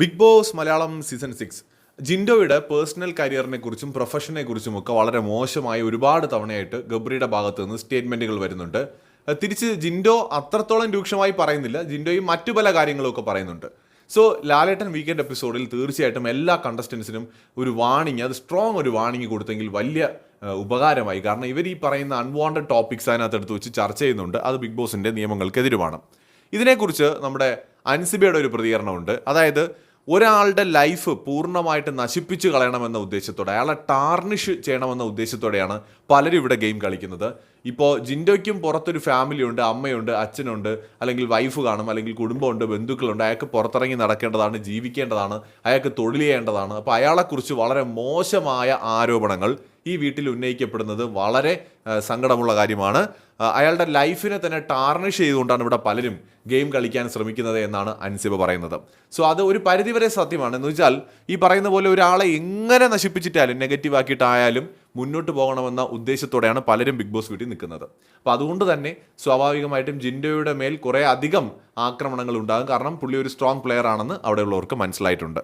Big Boss Malayalam season six. ജിൻഡോയുടെ personal കരിയറിനെ കുറിച്ചും പ്രൊഫഷനെ കുറിച്ചും ഒക്കെ വളരെ മോശമായി ഒരുപാട് തവണയായിട്ട് ഗബ്രിയുടെ ഭാഗത്ത് നിന്ന് സ്റ്റേറ്റ്മെന്റുകൾ വരുന്നുണ്ട്. തിരിച്ച് ജിൻഡോ അത്രത്തോളം രൂക്ഷമായി പറയുന്നില്ല. ജിൻഡോയും മറ്റു പല കാര്യങ്ങളും ഒക്കെ പറയുന്നുണ്ട്. സോ ലാലേട്ടൻ വീക്കെൻഡ് എപ്പിസോഡിൽ തീർച്ചയായിട്ടും എല്ലാ കണ്ടസ്റ്റൻസിനും ഒരു വാണിംഗ് അത് സ്ട്രോങ് ഒരു വാണിംഗ് കൊടുത്തെങ്കിൽ വലിയ ഉപകാരമായി. കാരണം ഇവർ ഈ പറയുന്ന അൺവാണ്ടഡ് ടോപ്പിക്സ് അതിനകത്ത് എടുത്ത് വെച്ച് ചർച്ച ചെയ്യുന്നുണ്ട്. അത് ബിഗ് ബോസിന്റെ നിയമങ്ങൾക്കെതിരുമാണ്. ഇതിനെക്കുറിച്ച് നമ്മുടെ അൻസിബയുടെ ഒരു പ്രതികരണമുണ്ട്. അതായത് ഒരാളുടെ ലൈഫ് പൂർണമായിട്ട് നശിപ്പിച്ച് കളയണമെന്ന ഉദ്ദേശത്തോടെ അയാളെ ടാർണിഷ് ചെയ്യണമെന്ന ഉദ്ദേശത്തോടെയാണ് പലരും ഇവിടെ ഗെയിം കളിക്കുന്നത്. ഇപ്പോൾ ജിൻഡോയ്ക്കും പുറത്തൊരു ഫാമിലി ഉണ്ട് അമ്മയുണ്ട് അച്ഛനുണ്ട് അല്ലെങ്കിൽ വൈഫ് കാണും അല്ലെങ്കിൽ കുടുംബമുണ്ട് ബന്ധുക്കളുണ്ട് അയാൾക്ക് പുറത്തിറങ്ങി നടക്കേണ്ടതാണ് ജീവിക്കേണ്ടതാണ് അയാൾക്ക് തൊഴിൽ ചെയ്യേണ്ടതാണ്. അപ്പോൾ അയാളെക്കുറിച്ച് വളരെ മോശമായ ആരോപണങ്ങൾ ഈ വീട്ടിൽ ഉന്നയിക്കപ്പെടുന്നത് വളരെ സങ്കടമുള്ള കാര്യമാണ്. അയാളുടെ ലൈഫിനെ തന്നെ ടാർണിഷ് ചെയ്തുകൊണ്ടാണ് ഇവിടെ പലരും ഗെയിം കളിക്കാൻ ശ്രമിക്കുന്നത് എന്നാണ് അൻസിബ പറയുന്നത്. സോ അത് ഒരു പരിധിവരെ സത്യമാണ്. എന്ന് വെച്ചാൽ ഈ പറയുന്ന പോലെ ഒരാളെ എങ്ങനെ നശിപ്പിച്ചിട്ടായാലും നെഗറ്റീവ് ആക്കിയിട്ടായാലും മുന്നോട്ട് പോകണമെന്ന ഉദ്ദേശത്തോടെയാണ് പലരും ബിഗ് ബോസ് വീട്ടിൽ നിൽക്കുന്നത്. അപ്പോൾ അതുകൊണ്ട് തന്നെ സ്വാഭാവികമായിട്ടും ജിൻഡോയുടെ മേൽ കുറേ അധികം ആക്രമണങ്ങൾ ഉണ്ടാകും. കാരണം പുള്ളി ഒരു സ്ട്രോങ് പ്ലെയർ ആണെന്ന് അവിടെയുള്ളവർക്ക് മനസ്സിലായിട്ടുണ്ട്.